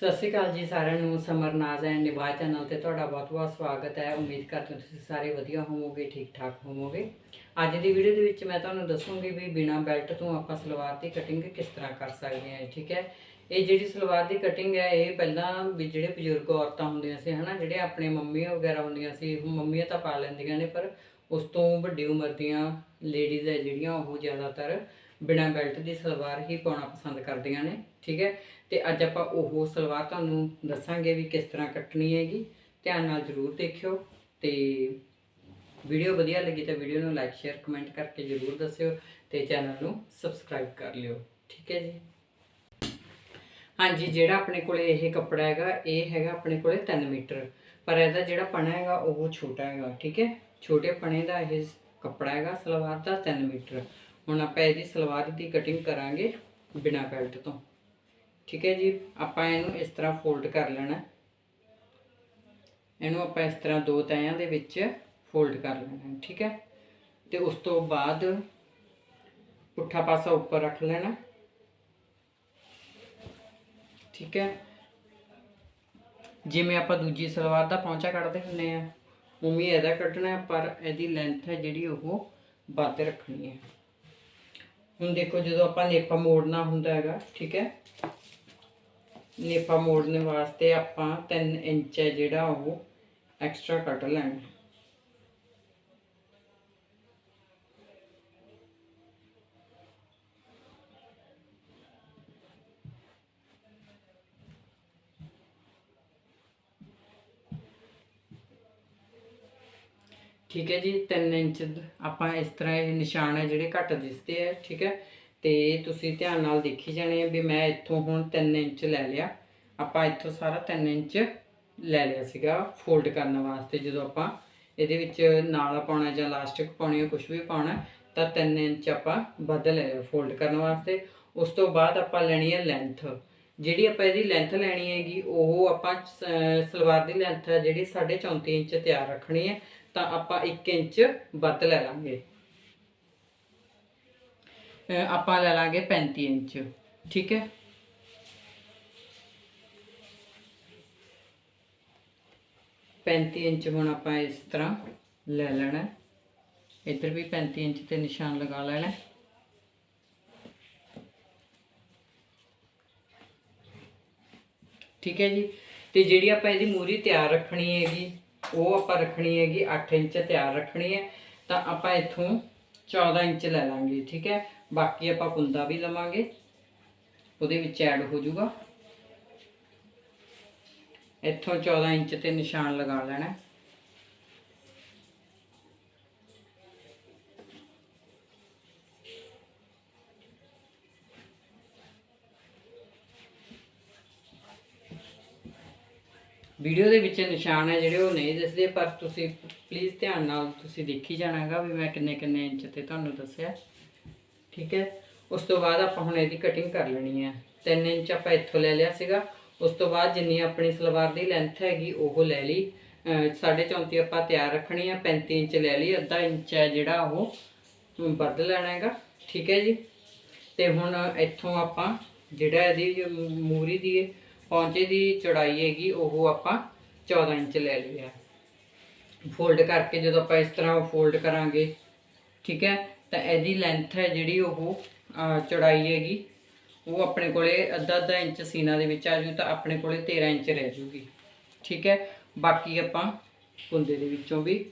ਸਤਿ ਸ਼੍ਰੀ ਅਕਾਲ ਜੀ ਸਾਰਿਆਂ ਨੂੰ ਸਮਰਨਾਜ਼ ਐਂਡ ਨਿਵਾਜ ਚੈਨਲ ਤੇ ਤੁਹਾਡਾ ਬਹੁਤ-ਬਹੁਤ ਸਵਾਗਤ ਹੈ। ਉਮੀਦ ਕਰਦੇ ਹਾਂ ਤੁਸੀਂ ਸਾਰੇ ਵਧੀਆ ਹੋਵੋਗੇ, ਠੀਕ-ਠਾਕ ਹੋਵੋਗੇ। ਅੱਜ ਦੀ ਵੀਡੀਓ ਦੇ ਵਿੱਚ ਮੈਂ ਤੁਹਾਨੂੰ ਦੱਸੂੰਗੀ ਵੀ ਬਿਨਾ ਬੈਲਟ ਤੋਂ ਆਪਾਂ ਸਲਵਾਰ ਦੀ ਕਟਿੰਗ ਕਿਸ ਤਰ੍ਹਾਂ ਕਰ ਸਕਦੇ ਹਾਂ, ਠੀਕ ਹੈ? ਇਹ ਜਿਹੜੀ ਸਲਵਾਰ ਦੀ ਕਟਿੰਗ ਹੈ, ਇਹ ਪਹਿਲਾਂ ਵੀ ਜਿਹੜੇ ਬਜ਼ੁਰਗ ਔਰਤਾਂ ਹੁੰਦੀਆਂ ਸੀ, ਹਨਾ, ਜਿਹੜੇ ਆਪਣੇ ਮੰਮੀ ਵਗੈਰਾ ਹੁੰਦੀਆਂ ਸੀ, ਹੁਣ ਮੰਮੀਆਂ ਤਾਂ ਪਾ ਲੈਂਦੀਆਂ ਨੇ, ਪਰ ਉਸ ਤੋਂ ਵੱਡੀ ਉਮਰ ਦੀਆਂ ਲੇਡੀਜ਼ ਹੈ ਜਿਹੜੀਆਂ, ਉਹ ਜ਼ਿਆਦਾਤਰ ਬਿਨਾ ਬੈਲਟ ਦੀ ਸਲਵਾਰ ਹੀ ਪਾਉਣਾ ਪਸੰਦ ਕਰਦੀਆਂ ਨੇ, ਠੀਕ ਹੈ? ਤੇ ਅੱਜ ਆਪਾਂ ਉਹ ਸਲਵਾਰ ਤੁਹਾਨੂੰ ਦੱਸਾਂਗੇ ਵੀ ਕਿਸ ਤਰ੍ਹਾਂ ਕੱਟਣੀ ਹੈਗੀ, ਧਿਆਨ ਨਾਲ ਜ਼ਰੂਰ ਦੇਖਿਓ ਤੇ ਵੀਡੀਓ ਵਧੀਆ ਲੱਗੀ ਤਾਂ ਵੀਡੀਓ ਨੂੰ ਲਾਈਕ ਸ਼ੇਅਰ ਕਮੈਂਟ ਕਰਕੇ ਜ਼ਰੂਰ ਦੱਸਿਓ ਤੇ ਚੈਨਲ ਨੂੰ ਸਬਸਕ੍ਰਾਈਬ ਕਰ ਲਿਓ, ਠੀਕ ਹੈ ਜੀ? ਹਾਂਜੀ, ਜਿਹੜਾ ਆਪਣੇ ਕੋਲੇ ਇਹ ਕੱਪੜਾ ਹੈਗਾ, ਇਹ ਹੈਗਾ ਆਪਣੇ ਕੋਲੇ 3 ਮੀਟਰ, ਪਰ ਇਹਦਾ ਜਿਹੜਾ ਪਣਾ ਹੈਗਾ ਉਹ ਛੋਟਾ ਹੈਗਾ, ਠੀਕ ਹੈ? ਛੋਟੇ ਪਣੇ ਦਾ ਇਹ ਕੱਪੜਾ ਹੈਗਾ ਸਲਵਾਰ ਦਾ 3 ਮੀਟਰ ਹੁਣ ਆਪਾਂ ਇਹਦੀ ਸਲਵਾਰ ਦੀ ਕਟਿੰਗ ਕਰਾਂਗੇ ਬਿਨਾ ਬੈਲਟ ਤੋਂ। ਠੀਕ ਹੈ ਜੀ? ਆਪਾਂ ਇਹਨੂੰ ਇਸ ਤਰ੍ਹਾਂ ਫੋਲਡ ਕਰ ਲੈਣਾ ਇਹਨੂੰ ਆਪਾਂ ਇਸ ਤਰ੍ਹਾਂ ਦੋ ਤਹਿਆਂ ਦੇ ਵਿੱਚ ਫੋਲਡ ਕਰ ਲੈਣਾ ਠੀਕ ਹੈ? ਤੇ ਉਸ ਤੋਂ ਬਾਅਦ ਪੁੱਠਾ ਪਾਸਾ ਉੱਪਰ ਰੱਖ ਲੈਣਾ। ਠੀਕ ਹੈ? ਜਿਵੇਂ ਆਪਾਂ ਦੂਜੀ ਸਲਵਾਰ ਦਾ ਪੌਂਚਾ ਕੱਢਦੇ ਹੁੰਨੇ ਆ ਉਵੇਂ ਇਹਦਾ ਕੱਢਣਾ ਪਰ ਇਹਦੀ ਲੈਂਥ ਹੈ ਜਿਹੜੀ ਉਹ ਵੱਧ ਰੱਖਣੀ ਹੈ। ਹੁਣ ਦੇਖੋ ਜਦੋਂ ਆਪਾਂ ਨੇਪਾ ਮੋੜਨਾ ਹੁੰਦਾ ਹੈਗਾ, ਠੀਕ ਹੈ? ਨੇਪਾ ਮੋੜਨ ਵਾਸਤੇ ਆਪਾਂ 3 ਇੰਚ ਹੈ ਜਿਹੜਾ ਉਹ ਐਕਸਟਰਾ ਕੱਟ ਲੈਣਾ ਠੀਕ ਹੈ ਜੀ 3 ਇੰਚ ਆਪਾਂ ਇਸ ਤਰ੍ਹਾਂ ਇਹ ਨਿਸ਼ਾਨ ਹੈ ਜਿਹੜੇ ਘੱਟ ਦਿਸਦੇ ਆ, ਠੀਕ ਹੈ। ਤੇ ਤੁਸੀਂ ਧਿਆਨ ਨਾਲ ਦੇਖੀ ਜਾਣੇ ਆ ਵੀ ਮੈਂ ਇੱਥੋਂ ਹੁਣ 3 ਇੰਚ ਲੈ ਲਿਆ। ਆਪਾਂ ਇੱਥੋਂ ਸਾਰਾ 3 ਇੰਚ ਲੈ ਲਿਆ ਸੀਗਾ ਫੋਲਡ ਕਰਨ ਵਾਸਤੇ, ਜਦੋਂ ਆਪਾਂ ਇਹਦੇ ਵਿੱਚ ਨਾਲ ਪਾਉਣਾ ਜਾਂ ਲਾਸਟਿਕ ਪਾਉਣੀ ਹੈ ਕੁਝ ਵੀ ਪਾਉਣਾ, ਤਾਂ 3 ਇੰਚ ਆਪਾਂ ਵੱਧ ਲੈ ਲਿਆ ਫੋਲਡ ਕਰਨ ਵਾਸਤੇ। ਉਸ ਤੋਂ ਬਾਅਦ ਆਪਾਂ ਲੈਣੀ ਹੈ ਲੈਂਥ। ਜਿਹੜੀ ਆਪਾਂ ਇਹਦੀ ਲੈਂਥ ਲੈਣੀ ਹੈਗੀ, ਉਹ ਆਪਾਂ ਸ- ਸਲਵਾਰ ਦੀ ਲੈਂਥ ਹੈ ਜਿਹੜੀ 34.5 ਇੰਚ ਤਿਆਰ ਰੱਖਣੀ ਹੈ। ਤਾਂ ਆਪਾਂ 1 ਇੰਚ ਵੱਧ ਲੈ ਲਾਂਗੇ। ਆਪਾਂ ਲੈ ਲਾਂਗੇ 35 ਇੰਚ, ਠੀਕ ਹੈ? ਪੈਂਤੀ ਇੰਚ ਹੁਣ ਆਪਾਂ ਇਸ ਤਰ੍ਹਾਂ ਲੈ ਲੈਣਾ। ਇੱਧਰ ਵੀ 35 ਇੰਚ ਤੇ ਨਿਸ਼ਾਨ ਲਗਾ ਲੈਣਾ। ਠੀਕ ਹੈ ਜੀ? ਤੇ ਜਿਹੜੀ ਆਪਾਂ ਇਹਦੀ ਮੂਰੀ ਤਿਆਰ ਰੱਖਣੀ ਹੈਗੀ ਉਹ ਆਪਾਂ ਰੱਖਣੀ ਹੈਗੀ 8 ਇੰਚ ਤਿਆਰ ਰੱਖਣੀ ਹੈ। ਤਾਂ ਆਪਾਂ ਇੱਥੋਂ 14 ਇੰਚ ਲੈ ਲਾਂਗੇ, ਠੀਕ ਹੈ? ਬਾਕੀ ਆਪਾਂ ਕੁੰਦਾ ਵੀ ਲਵਾਂਗੇ। ਉਹਦੇ ਵਿੱਚ ਐਡ ਹੋ ਜਾਊਗਾ। ਇੱਥੋਂ 14 ਇੰਚ ਤੇ ਨਿਸ਼ਾਨ ਲਗਾ ਲੈਣਾ। ਵੀਡੀਓ ਦੇ ਵਿੱਚ ਨਿਸ਼ਾਨ ਹੈ ਜਿਹੜੇ ਉਹ ਨਹੀਂ ਦਿਸਦੇ, ਪਰ ਤੁਸੀਂ ਪਲੀਜ਼ ਧਿਆਨ ਨਾਲ ਤੁਸੀਂ ਦੇਖੀ ਜਾਣਾਗਾ ਵੀ ਮੈਂ ਕਿੰਨੇ ਕਿੰਨੇ ਇੰਚ ਤੇ ਤੁਹਾਨੂੰ ਦੱਸਿਆ। ਠੀਕ ਹੈ? ਉਸ ਤੋਂ ਬਾਅਦ ਆਪਾਂ ਹੁਣ ਇਹਦੀ ਕਟਿੰਗ ਕਰ ਲੈਣੀ ਹੈ। 3 ਇੰਚ ਆਪਾਂ ਇੱਥੋਂ ਲੈ ਲਿਆ ਸੀਗਾ। ਉਸ ਤੋਂ ਬਾਅਦ ਜਿੰਨੀ ਆਪਣੀ ਸਲਵਾਰ ਦੀ ਲੈਂਥ ਹੈਗੀ, ਉਹ ਲੈ ਲਈ। ਸਾਢੇ 34 ਆਪਾਂ ਤਿਆਰ ਰੱਖਣੀ ਆ 35 ਇੰਚ ਲੈ ਲਈ। ਅੱਧਾ ਇੰਚ ਹੈ ਜਿਹੜਾ ਉਹ ਵੱਧ ਲੈਣਾ ਹੈਗਾ। ਠੀਕ ਹੈ ਜੀ? ਤੇ ਹੁਣ ਇੱਥੋਂ ਆਪਾਂ ਜਿਹੜਾ ਇਹਦੀ ਜੋ ਮੂਰੀ ਦੀ ਪੌਂਚੇ ਦੀ ਚੌੜਾਈ ਹੈਗੀ, ਉਹ ਆਪਾਂ 14 ਇੰਚ ਲੈ ਲਿਆ। ਫੋਲਡ ਕਰਕੇ ਜਦੋਂ ਆਪਾਂ ਇਸ ਤਰ੍ਹਾਂ ਉਹ ਫੋਲਡ ਕਰਾਂਗੇ, ਠੀਕ ਹੈ? ਤਾਂ ਇਹਦੀ ਲੈਂਥ ਹੈ ਜਿਹੜੀ ਉਹ ਚੌੜਾਈ ਹੈਗੀ, ਉਹ ਆਪਣੇ ਕੋਲੇ ਅੱਧਾ ਅੱਧਾ ਇੰਚ ਸੀਨਾ ਦੇ ਵਿੱਚ ਆ ਜੂ ਤਾਂ ਆਪਣੇ ਕੋਲੇ 13 ਇੰਚ ਰਹਿ ਜੂਗੀ, ਠੀਕ ਹੈ? ਬਾਕੀ ਆਪਾਂ ਕੁੰਦੇ ਦੇ ਵਿੱਚੋਂ ਵੀ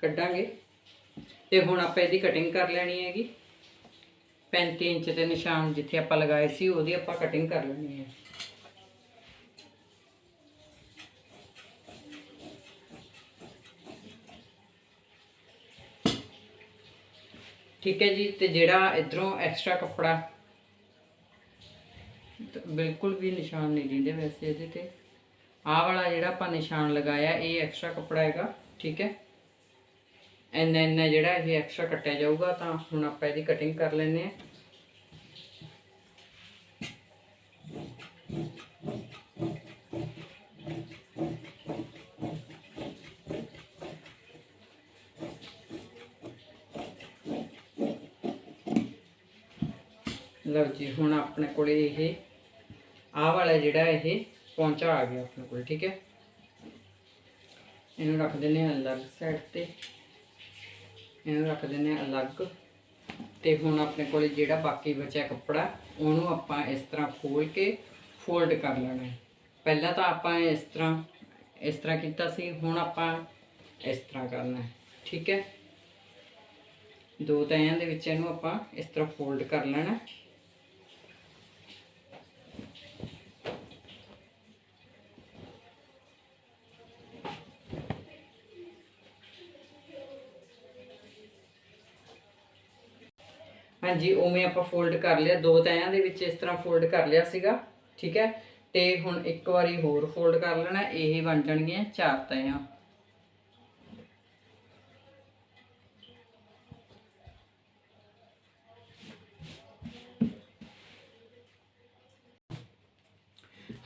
ਕੱਢਾਂਗੇ। ਤੇ ਹੁਣ ਆਪਾਂ ਇਹਦੀ ਕਟਿੰਗ ਕਰ ਲੈਣੀ ਹੈਗੀ। 35 ਇੰਚ ਦੇ ਨਿਸ਼ਾਨ ਜਿੱਥੇ ਆਪਾਂ ਲਗਾਏ ਸੀ, ਉਹਦੀ ਆਪਾਂ ਕਟਿੰਗ ਕਰ ਲੈਣੀ ਹੈ। ਠੀਕ ਹੈ ਜੀ, ਤੇ ਜਿਹੜਾ ਇਧਰੋਂ ਐਕਸਟਰਾ ਕੱਪੜਾ ਬਿਲਕੁਲ ਵੀ ਨਿਸ਼ਾਨ ਨਹੀਂ ਦਿੰਦੇ ਵੈਸੇ ਇਹਦੇ ਤੇ। ਆਹ ਵਾਲਾ ਜਿਹੜਾ ਆਪਾਂ ਨਿਸ਼ਾਨ ਲਗਾਇਆ, ਇਹ ਐਕਸਟਰਾ ਕੱਪੜਾ ਹੈਗਾ, ਠੀਕ ਹੈ। ਇੰਨਾ ਇੰਨਾ ਜਿਹੜਾ ਇਹ ਐਕਸਟਰਾ ਕੱਟਿਆ ਜਾਊਗਾ, ਤਾਂ ਹੁਣ ਆਪਾਂ ਇਹਦੀ ਕਟਿੰਗ ਕਰ ਲੈਂਦੇ ਹਾਂ। ਲਓ ਜੀ, ਹੁਣ ਆਪਣੇ ਕੋਲੇ ਇਹ ਆਹ ਵਾਲਾ ਜਿਹੜਾ ਇਹ ਪਹੁੰਚਾ ਆ ਗਿਆ ਆਪਣੇ ਕੋਲ, ਠੀਕ ਹੈ? ਇਹਨੂੰ ਰੱਖ ਦਿੰਦੇ ਹਾਂ ਅਲੱਗ ਸਾਈਡ ਤੇ। ਇਹਨੂੰ ਰੱਖ ਦਿੰਦੇ ਹਾਂ ਅਲੱਗ। ਤੇ ਹੁਣ ਆਪਣੇ ਕੋਲ ਜਿਹੜਾ ਬਾਕੀ ਬਚਿਆ ਕੱਪੜਾ, ਉਹਨੂੰ ਆਪਾਂ ਇਸ ਤਰ੍ਹਾਂ ਖੋਲ ਕੇ ਫੋਲਡ ਕਰ ਲੈਣਾ ਹੈ। ਪਹਿਲਾਂ ਤਾਂ ਆਪਾਂ ਇਸ ਤਰ੍ਹਾਂ ਇਸ ਤਰ੍ਹਾਂ ਕੀਤਾ ਸੀ, ਹੁਣ ਆਪਾਂ ਇਸ ਤਰ੍ਹਾਂ ਕਰਨਾ ਠੀਕ ਹੈ? ਦੋ ਤਹਿਆਂ ਦੇ ਵਿੱਚ ਇਹਨੂੰ ਆਪਾਂ ਇਸ ਤਰ੍ਹਾਂ ਫੋਲਡ ਕਰ ਲੈਣਾ ਹਾਂਜੀ, ਉਵੇਂ ਆਪਾਂ ਫੋਲਡ ਕਰ ਲਿਆ। ਦੋ ਤਹਿਆਂ ਦੇ ਵਿੱਚ ਇਸ ਤਰ੍ਹਾਂ ਫੋਲਡ ਕਰ ਲਿਆ ਸੀਗਾ, ਠੀਕ ਹੈ? ਤੇ ਹੁਣ ਇੱਕ ਵਾਰੀ ਹੋਰ ਫੋਲਡ ਕਰ ਲੈਣਾ ਇਹ ਬਣ ਜਾਣਗੀਆਂ ਚਾਰ ਤਹਿਆਂ।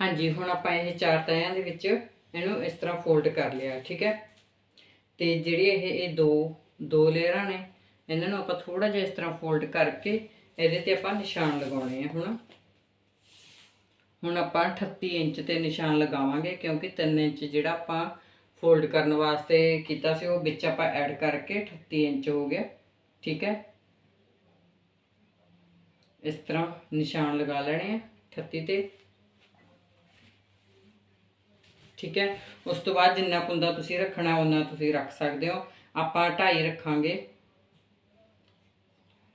ਹਾਂਜੀ, ਹੁਣ ਆਪਾਂ ਇਹ ਚਾਰ ਤਹਿਆਂ ਦੇ ਵਿੱਚ ਇਹਨੂੰ ਇਸ ਤਰ੍ਹਾਂ ਫੋਲਡ ਕਰ ਲਿਆ, ਠੀਕ ਹੈ? ਤੇ ਜਿਹੜੀ ਇਹ ਇਹ ਦੋ ਦੋ ਲੇਅਰਾਂ ਨੇ ਇਹਨਾਂ ਨੂੰ ਆਪਾਂ ਥੋੜਾ ਜਿਹਾ ਇਸ ਤਰ੍ਹਾਂ ਫੋਲਡ ਕਰਕੇ ਇਹਦੇ ਤੇ ਆਪਾਂ ਨਿਸ਼ਾਨ ਲਗਾਉਣੇ ਆ ਹੁਣ। ਹੁਣ ਆਪਾਂ 38 ਇੰਚ ਤੇ ਨਿਸ਼ਾਨ ਲਗਾਵਾਂਗੇ ਕਿਉਂਕਿ 3 ਇੰਚ ਜਿਹੜਾ ਆਪਾਂ ਫੋਲਡ ਕਰਨ ਵਾਸਤੇ ਕੀਤਾ ਸੀ, ਉਹ ਵਿੱਚ ਆਪਾਂ ਐਡ ਕਰਕੇ 38 ਇੰਚ ਹੋ ਗਿਆ, ਠੀਕ ਹੈ? ਇਸ ਤਰ੍ਹਾਂ ਨਿਸ਼ਾਨ ਲਗਾ ਲੈਣੇ ਆ 38 ਤੇ। ਠੀਕ ਹੈ? ਉਸ ਤੋਂ ਬਾਅਦ ਜਿੰਨਾ ਕੁੰਦਾ ਤੁਸੀਂ ਰੱਖਣਾ ਉਹਨਾਂ ਤੁਸੀਂ ਰੱਖ ਸਕਦੇ ਹੋ। ਆਪਾਂ 2.5 ਰੱਖਾਂਗੇ।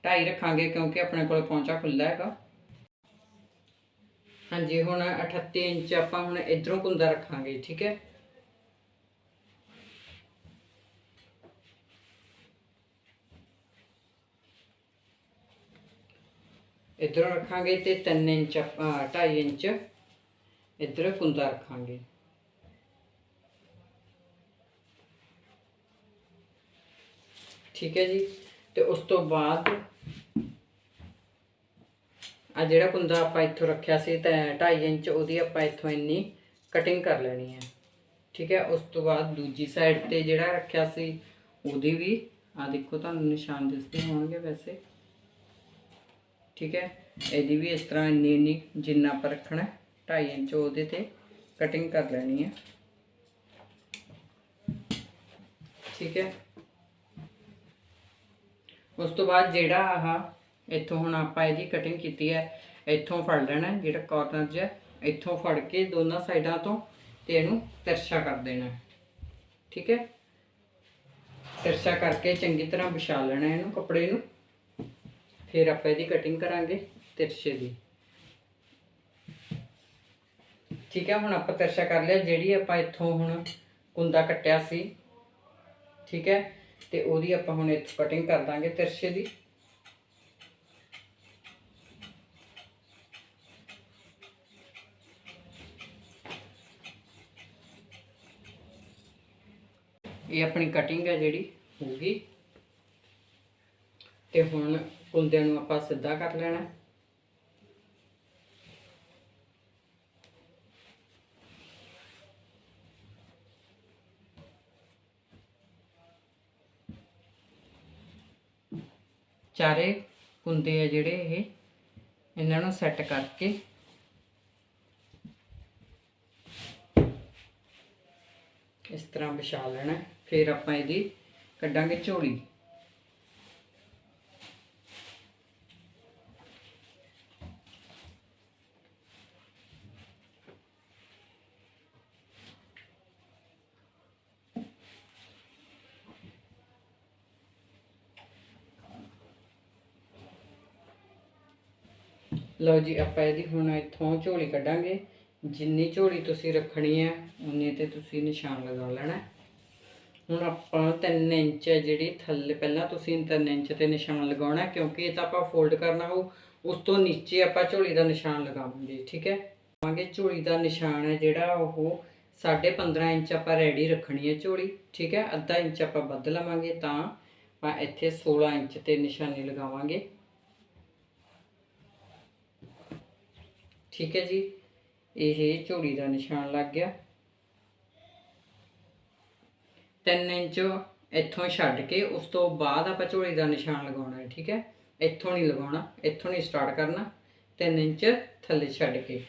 2.5 ਰੱਖਾਂਗੇ ਕਿਉਂਕਿ ਆਪਣੇ ਕੋਲ ਪਹੁੰਚਾ ਖੁੱਲਾ ਹੈਗਾ। ਹਾਂਜੀ, ਹੁਣ 38 ਇੰਚ ਆਪਾਂ ਹੁਣ ਇਧਰੋਂ ਕੁੰਦਾ ਰੱਖਾਂਗੇ, ਠੀਕ ਹੈ? ਇਧਰੋਂ ਰੱਖਾਂਗੇ ਤੇ 3 ਇੰਚ ਆਪਾਂ 2.5 ਇੰਚ ਇਧਰ ਕੁੰਦਾ ਰੱਖਾਂਗੇ। ਠੀਕ ਹੈ ਜੀ? ਤੇ ਉਸ ਤੋਂ ਬਾਅਦ ਆ ਜਿਹੜਾ ਕੁੰਦਾ ਆਪਾਂ ਇੱਥੋਂ ਰੱਖਿਆ ਸੀ ਤਾਂ 2.5 ਇੰਚ, ਉਹਦੀ ਆਪਾਂ ਇੱਥੋਂ ਇੰਨੀ ਕਟਿੰਗ ਕਰ ਲੈਣੀ ਹੈ। ਠੀਕ ਹੈ, ਉਸ ਤੋਂ ਬਾਅਦ ਦੂਜੀ ਸਾਈਡ ਤੇ ਜਿਹੜਾ ਰੱਖਿਆ ਸੀ, ਉਹਦੀ ਵੀ ਆ ਦੇਖੋ ਤੁਹਾਨੂੰ ਨਿਸ਼ਾਨ ਦਿਸਦੇ ਹੋਣਗੇ ਵੈਸੇ। ਠੀਕ ਹੈ, ਇਹਦੀ ਵੀ ਇਸ ਤਰ੍ਹਾਂ ਇੰਨੀ ਇੰਨੀ ਜਿੰਨਾ ਆਪਾਂ ਰੱਖਣਾ 2.5 ਇੰਚ ਉਹਦੇ ਤੇ ਕਟਿੰਗ ਕਰ ਲੈਣੀ ਹੈ। ਠੀਕ ਹੈ। ਉਸ ਤੋਂ ਬਾਅਦ ਜਿਹੜਾ ਆਹ ਇੱਥੋਂ ਹੁਣ ਆਪਾਂ ਇਹਦੀ ਕਟਿੰਗ ਕੀਤੀ ਹੈ ਇੱਥੋਂ ਫੜ ਲੈਣਾ ਹੈ, ਜਿਹੜਾ ਕਾਰਨਰ ਜਿਹਾ ਇੱਥੋਂ ਫੜ ਕੇ ਦੋਨਾਂ ਸਾਈਡਾਂ ਤੋਂ ਤੇ ਇਹਨੂੰ ਤਿਰਛਾ ਕਰ ਦੇਣਾ ਠੀਕ ਹੈ? ਤਿਰਛਾ ਕਰਕੇ ਚੰਗੀ ਤਰ੍ਹਾਂ ਵਿਛਾ ਲੈਣਾ ਇਹਨੂੰ ਕੱਪੜੇ ਨੂੰ। ਫਿਰ ਆਪਾਂ ਇਹਦੀ ਕਟਿੰਗ ਕਰਾਂਗੇ ਤਿਰਛੇ ਦੀ। ਠੀਕ ਹੈ? ਹੁਣ ਆਪਾਂ ਤਿਰਛਾ ਕਰ ਲਿਆ ਜਿਹੜੀ ਆਪਾਂ ਇੱਥੋਂ ਹੁਣ ਕੁੰਦਾ ਕੱਟਿਆ ਸੀ। ਠੀਕ ਹੈ? ਤੇ ਉਹਦੀ ਆਪਾਂ ਹੁਣ ਇੱਥੋਂ ਕਟਿੰਗ ਕਰ ਦਾਂਗੇ ਤਿਰਛੇ ਦੀ। ਇਹ ਆਪਣੀ ਕਟਿੰਗ ਹੈ ਜਿਹੜੀ ਹੋ ਗਈ ਤੇ ਹੁਣ ਕੁੰਦੇ ਨੂੰ ਆਪਾਂ ਸਿੱਧਾ ਕਰ ਲੈਣਾ। ਚਾਰੇ ਕੁੰਦੇ ਆ ਜਿਹੜੇ ਇਹ, ਇਹਨਾਂ ਨੂੰ ਸੈੱਟ ਕਰਕੇ। ਇਸ ਤਰ੍ਹਾਂ ਵਿਛਾ ਲੈਣਾ। ਫਿਰ ਆਪਾਂ ਇਹਦੀ ਕੱਢਾਂਗੇ ਝੋਲੀ। ਲਓ ਜੀ, ਆਪਾਂ ਇਹਦੀ ਹੁਣ ਇੱਥੋਂ ਝੋਲੀ ਕੱਢਾਂਗੇ। ਜਿੰਨੀ ਝੋਲੀ ਤੁਸੀਂ ਰੱਖਣੀ ਹੈ, ਉਨੇ ਤੇ ਤੁਸੀਂ ਨਿਸ਼ਾਨ ਲਗਾ ਲੈਣਾ ਹੁਣ ਆਪਾਂ 3 ਇੰਚ ਹੈ ਜਿਹੜੀ ਥੱਲੇ ਪਹਿਲਾਂ ਤੁਸੀਂ 3 ਇੰਚ ਤੇ ਨਿਸ਼ਾਨ ਲਗਾਉਣਾ ਕਿਉਂਕਿ ਇਹ ਤਾਂ ਆਪਾਂ ਫੋਲਡ ਕਰਨਾ ਹੋ ਉਸ ਤੋਂ ਨੀਚੇ ਆਪਾਂ ਝੋਲੀ ਦਾ ਨਿਸ਼ਾਨ ਲਗਾਵਾਂਗੇ, ਠੀਕ ਹੈ? ਲਗਾਵਾਂਗੇ ਝੋਲੀ ਦਾ ਨਿਸ਼ਾਨ ਹੈ ਜਿਹੜਾ ਉਹ 15.5 ਇੰਚ ਆਪਾਂ ਰੈਡੀ ਰੱਖਣੀ ਹੈ ਝੋਲੀ, ਠੀਕ ਹੈ? ਅੱਧਾ ਇੰਚ ਆਪਾਂ ਵੱਧ ਲਵਾਂਗੇ ਤਾਂ ਆਪਾਂ ਇੱਥੇ 16 ਇੰਚ ਤੇ ਨਿਸ਼ਾਨੀ ਲਗਾਵਾਂਗੇ। ਠੀਕ ਹੈ ਜੀ? ਇਹ ਝੋਲੀ ਦਾ ਨਿਸ਼ਾਨ ਲੱਗ ਗਿਆ। 3 ਇੰਚ ਇੱਥੋਂ ਛੱਡ ਕੇ ਉਸ ਤੋਂ ਬਾਅਦ ਆਪਾਂ ਝੋਲੀ ਦਾ ਨਿਸ਼ਾਨ ਲਗਾਉਣਾ ਹੈ, ਠੀਕ ਹੈ? ਇੱਥੋਂ ਨਹੀਂ ਲਗਾਉਣਾ, ਇੱਥੋਂ ਨਹੀਂ ਸਟਾਰਟ ਕਰਨਾ 3 ਇੰਚ ਥੱਲੇ ਛੱਡ ਕੇ।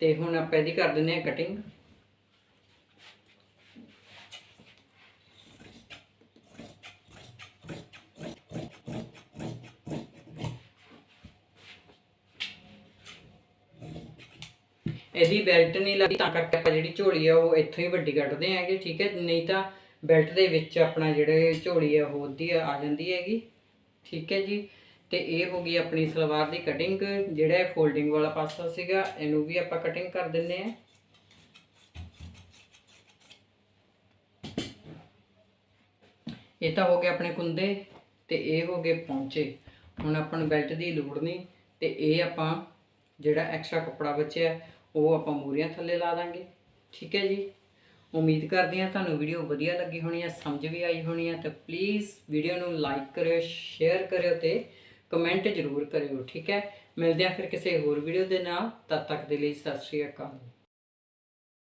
ਤੇ ਹੁਣ ਆਪਾਂ ਇਹਦੀ ਕਰ ਦਿੰਦੇ ਹਾਂ ਕਟਿੰਗ ਇਹਦੀ ਬੈਲਟ ਨਹੀਂ ਲੱਗਦੀ, ਤਾਂ ਕਰਕੇ ਆਪਾਂ ਜਿਹੜੀ ਝੋਲੀ ਆ ਉਹ ਇੱਥੋਂ ਹੀ ਵੱਡੀ ਕੱਢਦੇ ਆਂਗੇ ਠੀਕ ਹੈ? ਨਹੀਂ ਤਾਂ ਬੈਲਟ ਦੇ ਵਿੱਚ ਆਪਣਾ ਜਿਹੜੇ ਝੋਲੀ ਆ, ਉਹ ਅੱਧੀ ਆ ਜਾਂਦੀ ਹੈਗੀ। ਠੀਕ ਹੈ ਜੀ। ਤੇ ਇਹ ਹੋ ਗਈ ਆਪਣੀ ਸਲਵਾਰ ਦੀ ਕਟਿੰਗ ਜਿਹੜਾ ਫੋਲਡਿੰਗ ਵਾਲਾ ਪਾਸਾ ਸੀਗਾ, ਇਹਨੂੰ ਵੀ ਆਪਾਂ ਕਟਿੰਗ ਕਰ ਦਿੰਨੇ ਆ ਇਹ ਤਾਂ ਹੋ ਗਏ ਆਪਣੇ ਕੁੰਦੇ ਤੇ ਇਹ ਹੋ ਗਏ ਪੌਂਚੇ। ਹੁਣ ਆਪਾਂ ਨੂੰ ਬੈਲਟ ਦੀ ਲੋੜ ਨਹੀਂ ਤੇ ਇਹ ਆਪਾਂ ਜਿਹੜਾ ਐਕਸਟਰਾ ਕੱਪੜਾ ਬਚਿਆ, ਉਹ ਆਪਾਂ ਮੂਰੀਆਂ ਥੱਲੇ ਲਾ ਦਾਂਗੇ। ਠੀਕ ਹੈ ਜੀ। ਉਮੀਦ ਕਰਦੀ ਹਾਂ ਤੁਹਾਨੂੰ ਵੀਡੀਓ ਵਧੀਆ ਲੱਗੀ ਹੋਣੀ ਹੈ ਸਮਝ ਵੀ ਆਈ ਹੋਣੀ ਹੈ ਤਾਂ ਪਲੀਜ਼ ਵੀਡੀਓ ਨੂੰ ਲਾਈਕ ਕਰਿਓ ਸ਼ੇਅਰ ਕਰਿਓ ਤੇ ਕਮੈਂਟ ਜ਼ਰੂਰ ਕਰਿਓ, ਠੀਕ ਹੈ? ਮਿਲਦੇ ਹਾਂ ਫਿਰ ਕਿਸੇ ਹੋਰ ਵੀਡੀਓ ਦੇ ਨਾਲ, ਤਦ ਤੱਕ ਦੇ ਲਈ ਸਤਿ ਸ਼੍ਰੀ ਅਕਾਲ।